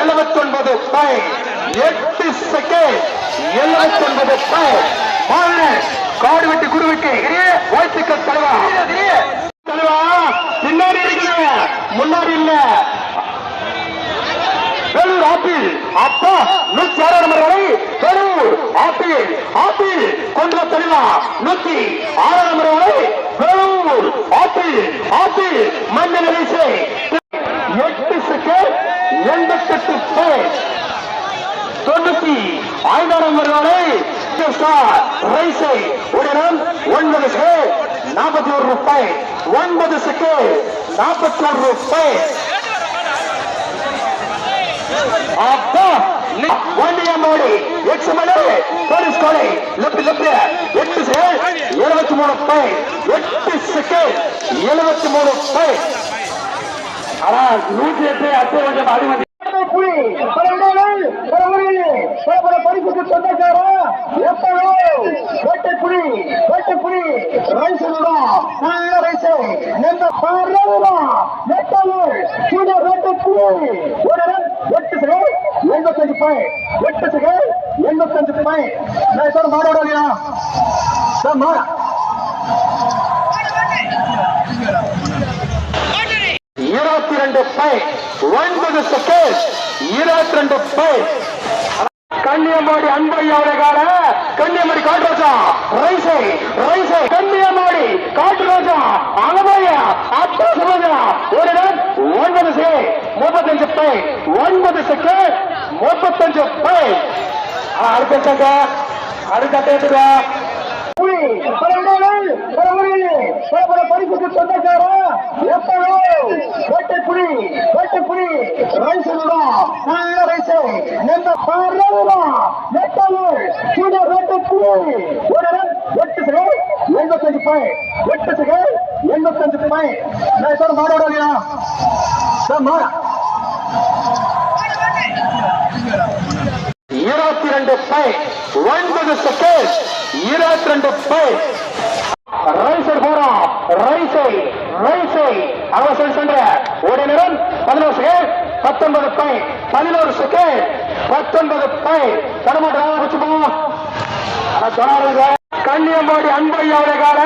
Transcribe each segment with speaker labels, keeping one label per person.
Speaker 1: எழுபத்தொன்பது பை. எட்டு செகண்ட் எழுபத்தொன்பது பை. மாவீரன், கோடு வெட்டி குருவுக்கு வாழ்த்துக்கள் தலைவா. தலைவா பின்னாடி இருக்கிற முன்னாடி இல்ல. வேலூர் ஆப்பிள். அப்பா நூத்தி ஆறாம் நம்பர் வரை. வேலூர் ஆப்பிள். ஆப்பிள் கொண்டு வா தெளிவா நூத்தி ஆறாம் நம்பர் வரை. வேலூர் ஆப்பிள். ஆப்பிள் மஞ்சள் வரிசை எட்டு செகண்ட் எண்பத்தெட்டு பேர் தொண்ணூத்தி ஐந்தாம் வருவாரை ரைசை உடனும் ஒன்பது நாற்பத்தி ஒரு ரூபாய் ஒன்பது சிக்கு நாற்பத்தி ஒரு ரூபாய். அப்பா வண்டியம்மாடி எக்ஸ்மலே போலீஸ் காலை. லெப்ட் லெப்ட் எட்டு செகண்ட் எழுபத்தி மூணு பை எட்டு செகண்ட் எழுபத்தி மூணு பை ஆனா நூற்றி எட்டு அத்தை கொஞ்சம் அடிமதி புலி பல இடங்கள் பல ஊரில் பல பல பரிசுக்கு சொந்தக்காரா எப்பவோ வேட்டை புலி வேட்டை புலி ரைஸ் நல்ல ரைஸ் நம்ப பாரா நெட்டலூர் கூட வேட்டை புலி ஒரு ரன் எட்டு செகண்ட் எண்பத்தஞ்சு பாய் எட்டு செகண்ட் எண்பத்தஞ்சு பாய் நான் சார் மாடோட இல்லையா மா இருபத்தி பை ஒன்பது செகண்ட் இருபத்தி ரெண்டு பை கன்னியமாடி அன்பையாவுடைய கால கன்னியமாடி காட்டுரோஜா ரைசை ரைசை. கன்னியமாடி காட்டுரோஜா அனபையா அப்பா சமோஜா ஒரு ரன் ஒன்பது சே முப்பத்தஞ்சு பை. ஒன்பது செகண்ட் முப்பத்தஞ்சு பை. அடுத்த அடுத்த கேட்டுக்கா புலி பல இடங்கள் பல பல பல பரிசுக்கு சொந்தக்காரா எப்போ வேட்டை புலி வேட்டை புலி ரைஸ் நல்ல ரைஸ் நம்ப பாரா நெட்டலூர் கூட வேட்டை புலி ஒரு ரன் எட்டு செகண்ட் எண்பத்தஞ்சு பாய் எட்டு செகண்ட் எண்பத்தஞ்சு பாய் நான் சொல்ல மாடோட இல்லையா மா இருபத்தி ரெண்டு பை ஒன்பது செகண்ட் இருபத்தி ரெண்டு பை ரைசர் போறோம் ரைசை ரைசை அவசர சென்ற ஒரு நிறம் பதினோரு செகண்ட் பத்தொன்பது பை பதினோரு செகண்ட் பத்தொன்பது பை தரமாட்டா கன்னியமாடி அன்பையாவுடைய கால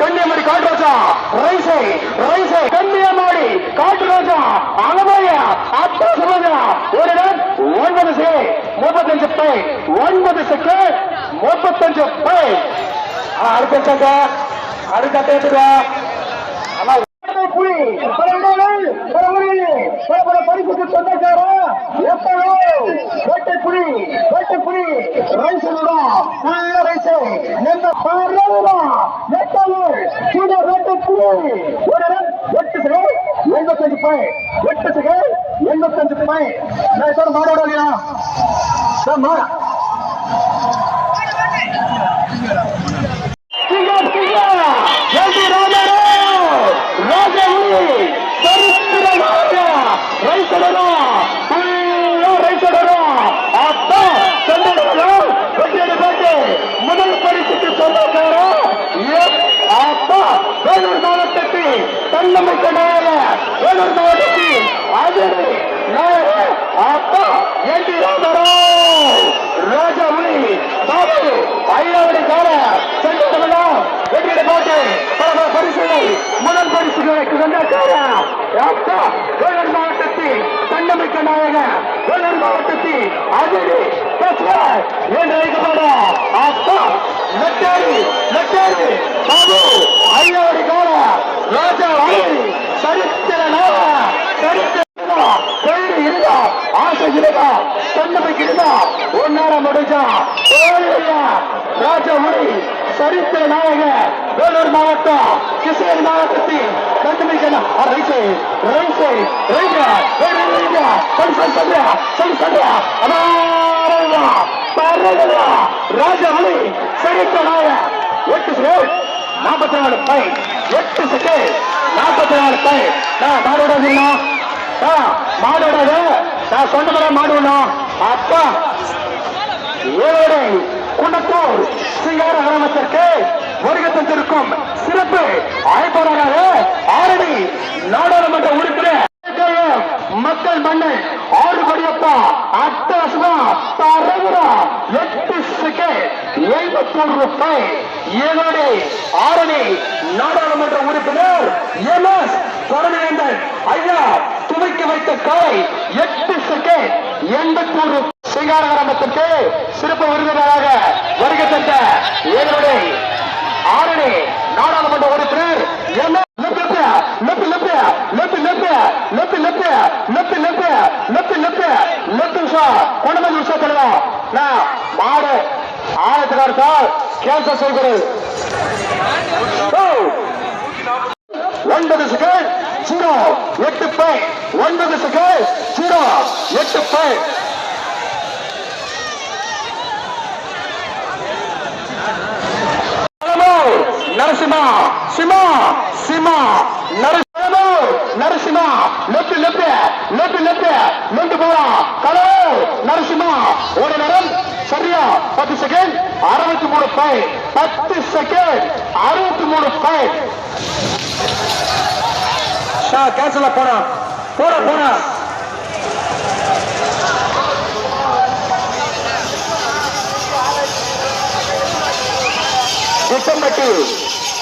Speaker 1: கன்னியமாடி காட்டுராஜா ரைசை ரைசை கன்னியமாடி காட்டுராஜா அனபையா அப்பா சமோஜா ஒரு ரன் ஒன்பது சே முப்பத்தஞ்சு பை ஒன்பது செகண்ட் முப்பத்தஞ்சு பை அடுத்த அடுத்த கேட்டுக்கா புலி பல. இடங்கள் பல ஊர்களில் பல பல பரிசுக்கு சொந்தக்காரா? எப்போ வேட்டை புலி வேட்டை புலி. ரைஸ் நல்ல ரைஸ். நம்ப பாரா நெட்டலூர் கூட வேட்டை புலி. ஒரு ரன். எட்டு செகண்ட் எண்பத்தஞ்சு பாய் எட்டு செகண்ட் எண்பத்தஞ்சு பாய் நான் சொல்ல மாடோட இல்லையா? மா வேலூர் மாவட்டத்தில் தன்னம்பிக்கை நாயகர் வேலூர் மாவட்டத்தில் அதிரி என்று அழைக்கப்படும் அப்பா லெட்டரி லெட்டரி பாபு ஐயாவுடைய கால ராஜா வாழி சரித்திர நாவ சரித்திர கொள்ளி இருந்தா ஆசை இருந்தா இருந்தா முடிஞ்சா ராஜா மொழி சரித்திர நாயக வேலூர் மாவட்டம் கிருஷ்ணகிரி மாவட்டத்தின் தன்னம்பிக்கை ரைசை ரைசை ரைசா ரைசா சொல்லி சொல்லி சொல்றியா சொல்லி சொல்றியா அம்மா பரவலா ராஜா மொழி சரித்திர நாயக எட்டு செகண்ட் நாற்பத்தி நாலு பை எட்டு செகண்ட் நாற்பத்தி நாலு பை நான் மாடோட மாடோட நான் சொன்னதெல்லாம் மாடுவோம் அப்பா ஏழு குண்டத்தூர் சிங்கார கிராமத்திற்கு வருகை தந்திருக்கும் சிறப்பு அழைப்பாளராக ஆரணி நாடாளுமன்ற உறுப்பினர் மக்கள் மன்னன் ஆறு கொடியப்பா அட்டகாசமா தரவுரா எட்டு செகண்ட் எழுபத்தொரு ரூபாய் ஏழோடு ஆரணி நாடாளுமன்ற உறுப்பினர் எம் எஸ் பரமேந்தன். ஐயா துவைக்க வைத்த காலை எட்டு செகண்ட் எண்பத்தொரு சிங்கார கிராமத்திற்கு சிறப்பு விருந்தினராக வருகை தந்த என்னுடைய ஆரணி நாடாளுமன்ற உறுப்பினர் மாடு ஆயிரத்தி கேன்சர் செய்கிறது ஒன்பது செகண்ட் ஜீரோ எட்டு பை ஒன்பது செகண்ட் ஜீரோ எட்டு பை சிமா சிமா Sima Narasimha Narasimha left left left left left போறா. கலோ நரசிமா ஒரு நேரம் சரியா? பத்து செகண்ட் அறுபத்தி மூணு பை பத்து செகண்ட் அறுபத்தி மூணு பை கேன்சல் போனா போற போனா திட்டம்பட்டி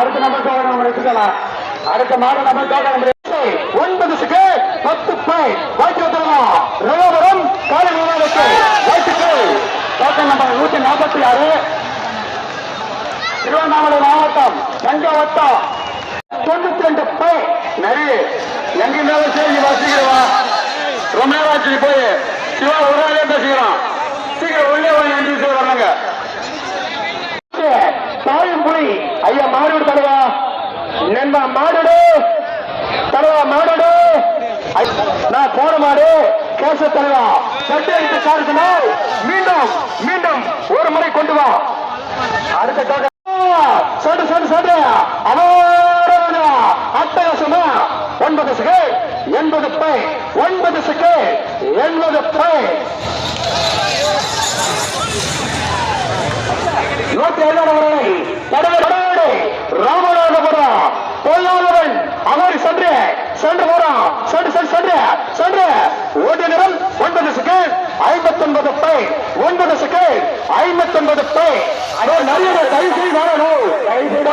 Speaker 1: அடுத்த நம்பருக்காக நம்ம எடுத்துக்கலாம். அடுத்த மாதம் நம்பருக்காக நம்ம ஒன்பது செகண்ட் பத்து பை வாய்ப்பு வந்துடலாம் ரகோபுரம் காலை விவாதத்தை வாய்ப்புக்கு டோக்கன் நம்பர் நூத்தி நாற்பத்தி ஆறு. திருவண்ணாமலை மாவட்டம் தஞ்சாவட்டம் தொண்ணூத்தி ரெண்டு பை. நரி எங்க இருந்தாலும் சரி வாசிக்கிறவா? ரொம்ப நேரம் ஆச்சு போய் சிவா ஒரு நாளே பேசுகிறான் சீக்கிரம் உள்ளே போய் எந்திரிச்சு வர்றாங்க தாயும் புலி ஐயா மாடு தருவா நண்பா மாடு தருவா மாடு நான் போன மாடு. கேச தலைவா. சட்டை எடுத்து காரணத்தினால் மீண்டும் மீண்டும் ஒரு முறை கொண்டு வா. அடுத்த டோக்கன். சொல்லு சொல்லு சொல்லு அமோரவனா அட்டகாசமா ஒன்பது செகண்ட் எண்பது பை ஒன்பது செகண்ட் எண்பது பை. நூத்தி ஐந்தானவர்களை சொல்ற போறோம். சென்று சென்று சொல்ற சொல்ற ஒரு நிறம் ஒன்பது செகண்ட் ஐம்பத்தி ஒன்பது பை. ஒன்பது செகண்ட் ஐம்பத்தி ஒன்பது பை. அதோ நல்லது தயவு செய்து வரணும் தயவு செய்து